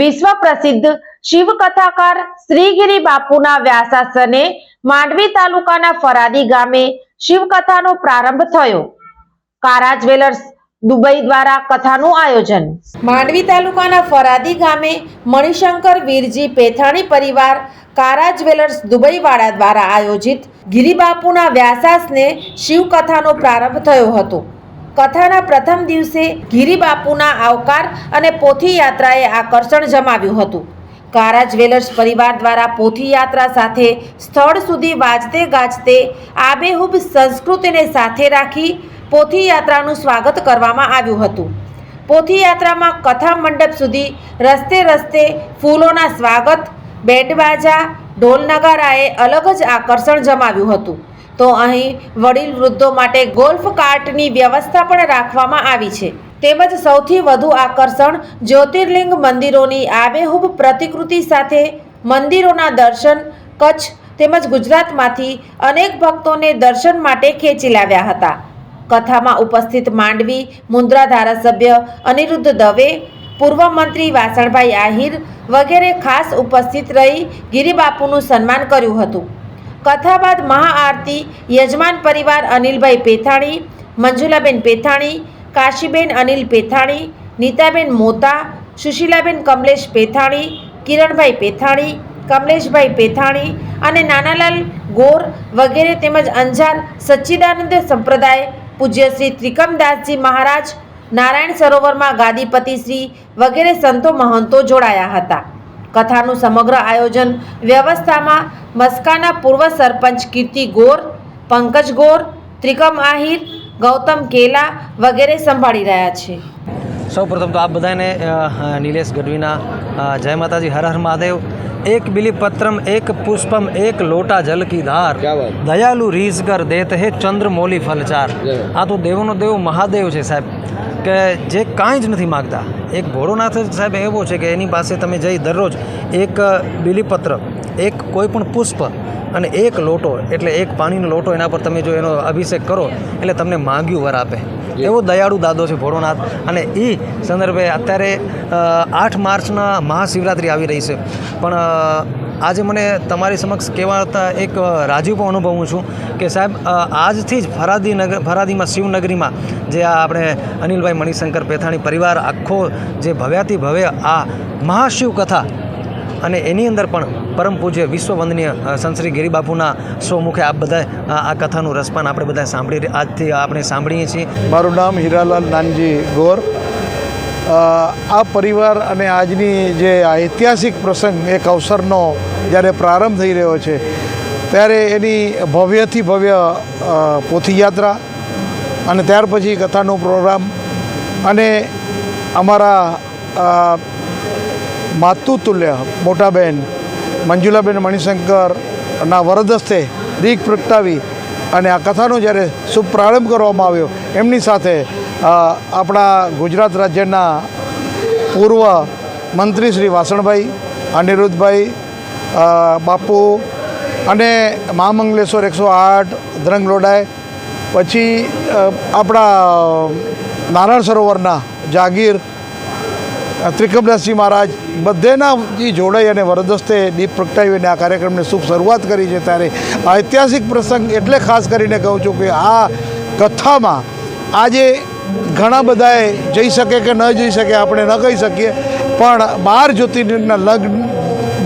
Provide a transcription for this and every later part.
વિશ્વ પ્રસિદ્ધ શિવ કથાકાર શ્રીગીરી બાપુના વ્યાસાસને માંડવી તાલુકાના ફરાદી ગામે શિવકથાનો પ્રારંભ થયો. કારા જ્વેલર્સ દુબઈ દ્વારા કથાનું આયોજન. માંડવી તાલુકાના ફરાદી ગામે મણિશંકર વીરજી પેથાણી પરિવાર કારા જ્વેલર્સ દુબઈવાળા દ્વારા આયોજિત ગિરિબાપુના વ્યાસાસને શિવકથાનો પ્રારંભ થયો હતો. કથાના પ્રથમ દિવસે ગિરિબાપુના આવકાર અને પોથી યાત્રાએ આકર્ષણ જમાવ્યું હતું. કારા જ્વેલર્સ પરિવાર દ્વારા પોથી યાત્રા સાથે સ્થળ સુધી વાજતે ગાજતે આબેહૂબ સંસ્કૃતિને સાથે રાખી પોથી યાત્રાનું સ્વાગત કરવામાં આવ્યું હતું. પોથી યાત્રામાં કથા મંડપ સુધી રસ્તે રસ્તે ફૂલોના સ્વાગત બેન્ડ બાજા, ઢોલ નગારાએ અલગ જ આકર્ષણ જમાવ્યું હતું. તો અહીં વડીલ વૃદ્ધો માટે ગોલ્ફ કાર્ટની વ્યવસ્થા પણ રાખવામાં આવી છે. તેમજ સૌથી વધુ આકર્ષણ જ્યોતિર્લિંગ મંદિરોની આબેહૂબ પ્રતિકૃતિ સાથે મંદિરોના દર્શન, કચ્છ તેમજ ગુજરાતમાંથી અનેક ભક્તોને દર્શન માટે ખેંચી લાવ્યા હતા. કથામાં ઉપસ્થિત માંડવી મુન્દ્રા ધારાસભ્ય અનિરુદ્ધ દવે, પૂર્વ મંત્રી વાસણભાઈ આહિર વગેરે ખાસ ઉપસ્થિત રહી ગિરિબાપુનું સન્માન કર્યું હતું. કથા બાદ મહાઆરતી, યજમાન પરિવાર અનિલભાઈ પેથાણી, મંજુલાબેન પેથાણી, કાશીબેન અનિલ પેથાણી, નીતાબેન મોતા, સુશીલાબેન કમલેશ પેથાણી, કિરણભાઈ પેથાણી, કમલેશભાઈ પેથાણી અને નાનાલાલ ગોર વગેરે તેમજ અંજાર સચ્ચિદાનંદ સંપ્રદાય, પૂજ્ય શ્રી ત્રિકમદાસજી મહારાજ, નારાયણ સરોવરમાં ગાદીપતિ શ્રી વગેરે સંતો મહંતો જોડાયા હતા. કથાનું સમગ્ર આયોજન વ્યવસ્થામાં મસ્કાના પૂર્વ સરપંચ કીર્તિ ગોર, પંકજ ગોર, ત્રિકમ આહિર, ગૌતમ કેલા વગેરે સંભાળી રહ્યા છે. સૌપ્રથમ તો આપ બધાને નિલેશ ગઢવીના જય માતાજી, હર હર મહાદેવ. એક બિલીપત્રમ એક પુષ્પમ એક લોટા જલ કી ધાર દયાલુ રીઝ કર દેત હે ચંદ્ર મોલી ફલચાર આ તો દેવોનો દેવ મહાદેવ છે સાહેબ કે જે કાંઈ જ નથી માગતા એક ભોળોનાથ સાહેબ એવો છે કે એની પાસે તમે જઈ દરરોજ એક બિલીપત્ર એક કોઈ પણ પુષ્પ અને એક લોટો એટલે એક પાણીનો લોટો એના પર તમે જો એનો અભિષેક કરો એટલે તમને માંગ્યું વર આપે. એવો દયાળુ દાદો છે ભોળોનાથ. અને એ સંદર્ભે અત્યારે આઠ માર્ચના મહાશિવરાત્રિ આવી રહી છે. પણ આજે મને તમારી સમક્ષ કહેવાતા એક રાજીવ પણ અનુભવું છું કે સાહેબ આજથી જ ફરાદી નગર, ફરાદીમાં, શિવનગરીમાં જે આ આપણે અનિલભાઈ મણિશંકર પેથાણી પરિવાર આખો જે ભવ્યાથી ભવ્ય આ મહાશિવ કથા અને એની અંદર પણ પરમ પૂજ્ય વિશ્વ વંદનીય અ, સંત શ્રી ગિરિબાપુના સ્વમુખે આપ બધા આ આ કથાનું રસપાન આપણે બધા સાંભળી આજથી આપણે સાંભળીએ છીએ. મારું નામ હીરાલાલ નાનજી ગોર. આ પરિવાર અને આજની જે આ ઐતિહાસિક પ્રસંગ એક અવસરનો જ્યારે પ્રારંભ થઈ રહ્યો છે ત્યારે એની ભવ્યથી ભવ્ય પોથીયાત્રા અને ત્યાર પછી કથાનો પ્રોગ્રામ અને અમારા માતુતુલ્ય મોટાબેન મંજુલાબેન મણિશંકરના વરદસ્તે દીક પ્રગટાવી અને આ કથાનો જ્યારે શુભ પ્રારંભ કરવામાં આવ્યો, એમની સાથે આપણા ગુજરાત રાજ્યના પૂર્વ મંત્રી શ્રી વાસણભાઈ, અનિરુદ્ધભાઈ બાપુ અને મહામંગલેશ્વર એકસો આઠ, ધ્રંગ લોડાય પછી આપણા નારાયણ સરોવરના જાગીર ત્રિકમદાસજી મહારાજ બધેના જે જોડાઈ અને વરદસ્તે દીપ પ્રગટાવીને આ કાર્યક્રમની શુભ શરૂઆત કરી છે ત્યારે ઐતિહાસિક પ્રસંગ એટલે ખાસ કરીને કહું છું કે આ કથામાં આજે ઘણા બધાએ જઈ શકે કે ન જઈ શકે આપણે ન કહી શકીએ, પણ બાર જ્યોતિર્લિંગના લગ્ન,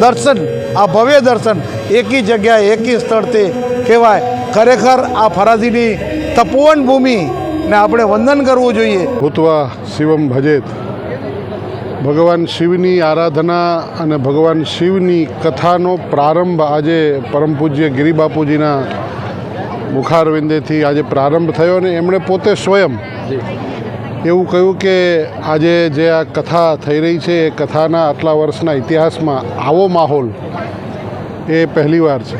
દર્શન, આ ભવ્ય દર્શન એકી જગ્યાએ, એકી સ્થળથી કહેવાય. ખરેખર આ ફરાદીની તપોવન ભૂમિને આપણે વંદન કરવું જોઈએ. ભૂતવા શિવમ ભજેત. ભગવાન શિવની આરાધના અને ભગવાન શિવની કથાનો પ્રારંભ આજે પરમ પૂજ્ય ગિરિબાપુજીના મુખારવિંદેથી આજે પ્રારંભ થયો અને એમણે પોતે સ્વયં એવું કહ્યું કે આજે જે આ કથા થઈ રહી છે, એ કથાના આટલા વર્ષના ઇતિહાસમાં આવો માહોલ એ પહેલીવાર છે.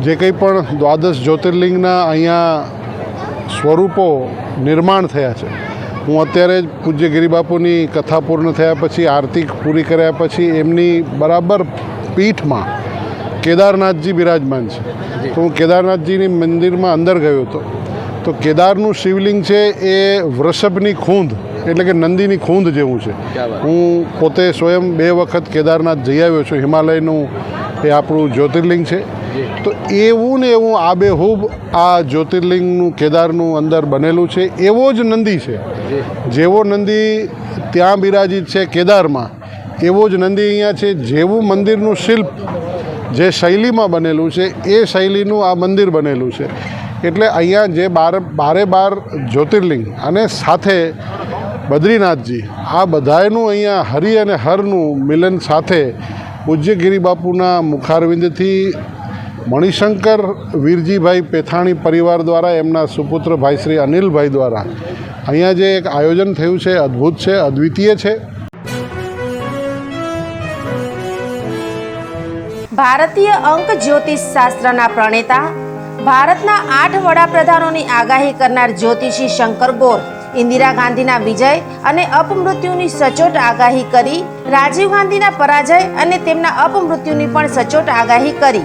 જે કંઈ પણ દ્વાદશ જ્યોતિર્લિંગના અહીંયા સ્વરૂપો નિર્માણ થયા છે હું અત્યારે જ પૂજ્ય ગિરિબાપુની કથા પૂર્ણ થયા પછી આરતી પૂરી કર્યા પછી એમની બરાબર પીઠમાં કેદારનાથજી બિરાજમાન છે. તો હું કેદારનાથજીની મંદિરમાં અંદર ગયો હતો. તો કેદારનું શિવલિંગ છે એ વૃષભની ખૂંદ એટલે કે નંદીની ખૂંદ જેવું છે. હું પોતે સ્વયં બે વખત કેદારનાથ જઈ આવ્યો છું. હિમાલયનું એ આપણું જ્યોતિર્લિંગ છે. તો એવું ને એવું આબેહૂબ આ જ્યોતિર્લિંગનું કેદારનું અંદર બનેલું છે એવો જ નંદી છે. જેવો નંદી ત્યાં બિરાજિત છે કેદારમાં એવો જ નંદી અહીંયા છે જેવું મંદિરનું શિલ્પ જે શૈલીમાં બનેલું છે એ શૈલીનું આ મંદિર બનેલું છે. એટલે અહીંયા જે બાર બારે બાર જ્યોતિર્લિંગ અને સાથે બદ્રીનાથજી આ બધાયનું અહીંયા હરિ અને હરનું મિલન સાથે પૂજ્ય ગિરિબાપુના મુખારવિંદથી મણિશંકર વીરજીભાઈ પેથાણી પરિવાર દ્વારા એમના સુપુત્ર ભાઈ શ્રી અનિલભાઈ દ્વારા અહીંયા જે એક આયોજન થયું છે, અદ્ભુત છે, અદ્વિતીય છે. ભારતીય અંક જ્યોતિષ શાસ્ત્રના પ્રણેતા, ભારતના આઠ વડાપ્રધાનોની આગાહી કરનાર જ્યોતિષી શંકર ગોર, ઇન્દિરા ગાંધીના વિજય અને અપમૃત્યુની સચોટ આગાહી કરી, રાજીવ ગાંધીના પરાજય અને તેમના અપમૃત્યુની પણ સચોટ આગાહી કરી.